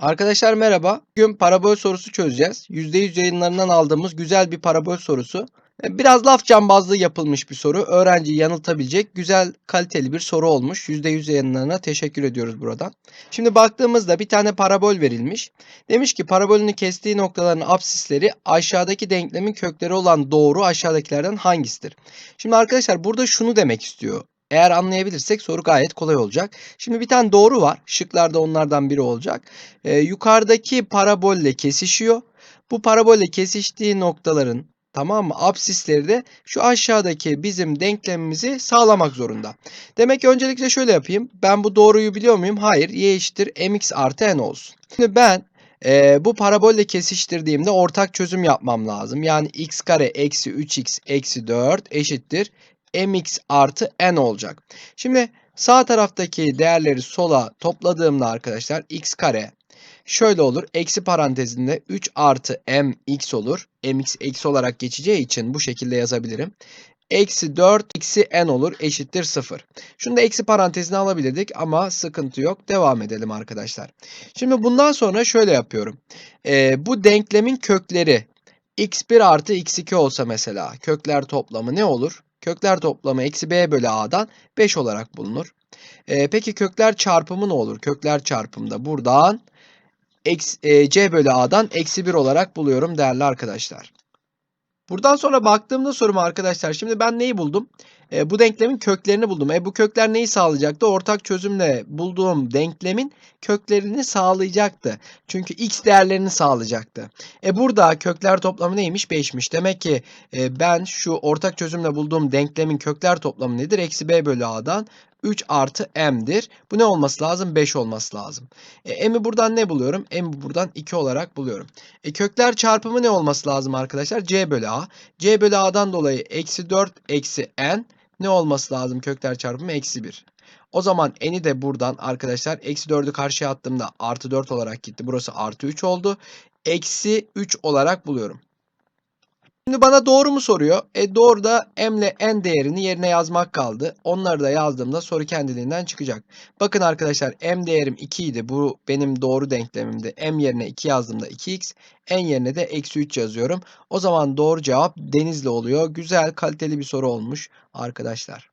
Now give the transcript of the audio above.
Arkadaşlar merhaba. Bugün parabol sorusu çözeceğiz. %100 yayınlarından aldığımız güzel bir parabol sorusu. E, Biraz laf cambazlığı yapılmış bir soru. Öğrenciyi yanıltabilecek güzel kaliteli bir soru olmuş. %100 yayınlarına teşekkür ediyoruz buradan. Şimdi baktığımızda bir tane parabol verilmiş. Demiş ki parabolünü kestiği noktaların absisleri aşağıdaki denklemin kökleri olan doğru aşağıdakilerden hangisidir? Şimdi arkadaşlar burada şunu demek istiyor. Eğer anlayabilirsek soru gayet kolay olacak. Şimdi bir tane doğru var. Şıklarda onlardan biri olacak. Ee, yukarıdaki parabolle kesişiyor. Bu parabolle kesiştiği noktaların tamam mı? Absisleri de şu aşağıdaki bizim denklemimizi sağlamak zorunda. Demek ki öncelikle şöyle yapayım. Ben bu doğruyu biliyor muyum? Hayır. Y eşittir mx artı n olsun. Şimdi ben e, bu parabolle kesiştirdiğimde ortak çözüm yapmam lazım. Yani x kare eksi 3x eksi 4 eşittir mx artı n olacak. Şimdi sağ taraftaki değerleri sola topladığımda arkadaşlar x kare şöyle olur. Eksi parantezinde 3 artı mx olur. mx eksi olarak geçeceği için bu şekilde yazabilirim. Eksi 4 eksi n olur eşittir 0. Şunu da eksi parantezine alabilirdik ama sıkıntı yok. Devam edelim arkadaşlar. Şimdi bundan sonra şöyle yapıyorum. Ee, bu denklemin kökleri x1 artı x2 olsa mesela kökler toplamı ne olur? Kökler toplamı eksi b bölü a'dan 5 olarak bulunur. Ee, peki kökler çarpımı ne olur? Kökler çarpımda buradan eksi, e, c bölü a'dan eksi 1 olarak buluyorum değerli arkadaşlar. Buradan sonra baktığımda soruma arkadaşlar şimdi ben neyi buldum? E, bu denklemin köklerini buldum. E, bu kökler neyi sağlayacaktı? Ortak çözümle bulduğum denklemin köklerini sağlayacaktı. Çünkü x değerlerini sağlayacaktı. E burada kökler toplamı neymiş? 5'miş. Demek ki e, ben şu ortak çözümle bulduğum denklemin kökler toplamı nedir? Eksi b bölü a'dan 3 artı m'dir. Bu ne olması lazım? 5 olması lazım. E, m'i buradan ne buluyorum? M'i buradan 2 olarak buluyorum. E, kökler çarpımı ne olması lazım arkadaşlar? c bölü a. c bölü a'dan dolayı eksi 4 eksi n ne olması lazım kökler çarpımı? Eksi 1. O zaman n'i de buradan arkadaşlar eksi 4'ü karşıya attığımda artı 4 olarak gitti. Burası artı 3 oldu. Eksi 3 olarak buluyorum. Şimdi bana doğru mu soruyor? E doğru da m ile n değerini yerine yazmak kaldı. Onları da yazdığımda soru kendiliğinden çıkacak. Bakın arkadaşlar m değerim 2 idi. Bu benim doğru denklemimdi. m yerine 2 yazdığımda 2x. n yerine de eksi 3 yazıyorum. O zaman doğru cevap Denizli oluyor. Güzel kaliteli bir soru olmuş arkadaşlar.